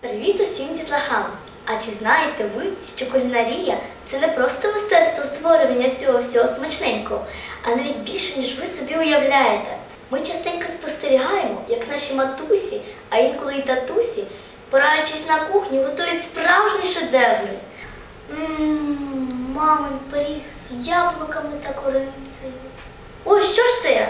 Привіт усім дітлахам! А чи знаєте ви, що кулінарія це не просто мистецтво створення всього всього смачненького, а навіть більше, ніж ви собі уявляєте? Ми частенько спостерігаємо, як наші матусі, а інколи й татусі, пораючись на кухні, готують справжні шедеври. Ммм, мамин пиріг з яблуками та корицею. Ой, що ж це?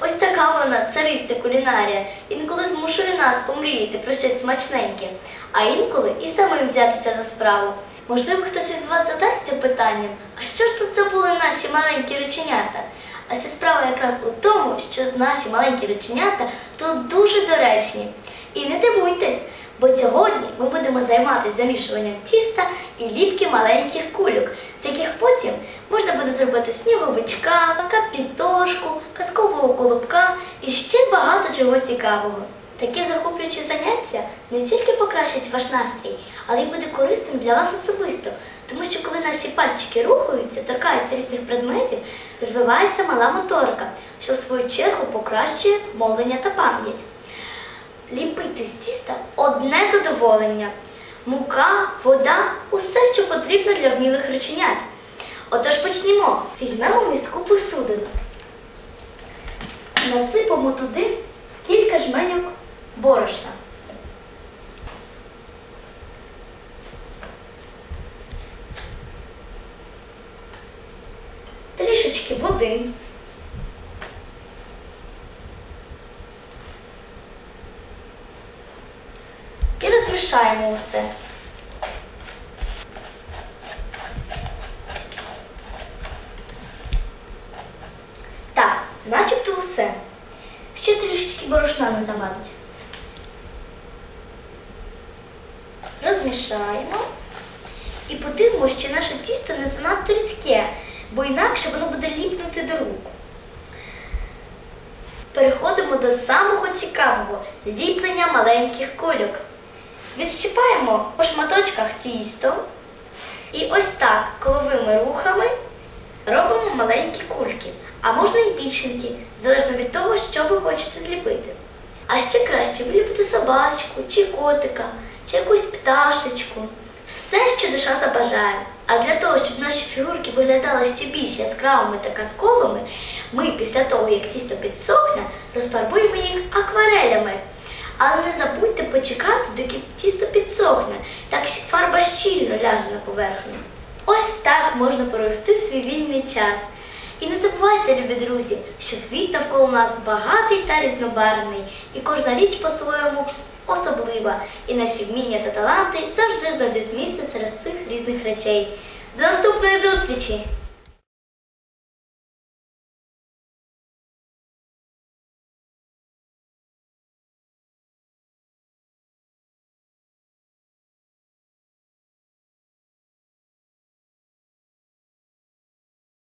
Ось така вона, цариця кулінарія. Інколи змушує нас помріяти про щось смачненьке, а інколи і самим взятися за справу. Можливо, хтось із вас задасться питанням, а що ж тут забули наші маленькі рученята? А ця справа якраз у тому, що наші маленькі рученята тут дуже доречні. І не дивуйтесь, бо сьогодні ми будемо займатися замішуванням тіста і ліпки маленьких кульок, з яких потім можна буде зробити сніговичка, капітошку, казкового колобка і ще багато чого цікавого. Таке захоплююче заняття не тільки покращить ваш настрій, але й буде корисним для вас особисто, тому що коли наші пальчики рухаються, торкаються різних предметів, розвивається мала моторика, що в свою чергу покращує мовлення та пам'ять. Ліпити з тіста одне задоволення. Мука, вода усе, що потрібно для вмілих рученят. Отож почнімо. Візьмемо містку посудину. Насипемо туди кілька жменьок борошна. Трішечки води. І розмішаємо усе. Так, начебто усе. Ще трішечки борошна не завадить. Розмішаємо і подивимося, чи наше тісто не занадто рідке, бо інакше воно буде ліпнути до рук. Переходимо до самого цікавого ліплення маленьких кульок. Відщипаємо по шматочках тісто і ось так коловими рухами робимо маленькі кульки, а можна і більшенькі, залежно від того, що ви хочете зліпити. А ще краще виліпити собачку, чи котика, чи якусь пташечку. Все, що душа забажає. А для того, щоб наші фігурки виглядали ще більш яскравими та казковими, ми після того, як тісто підсохне, розфарбуємо їх акварелями. Але не забудьте почекати, доки тісто підсохне, так фарба щільно ляже на поверхню. Ось так можна провести свій вільний час. І не забувайте, любі друзі, що світ навколо нас багатий та різнобарвний, і кожна річ по-своєму особлива. І наші вміння та таланти завжди знайдуть місце серед цих різних речей. До наступної зустрічі!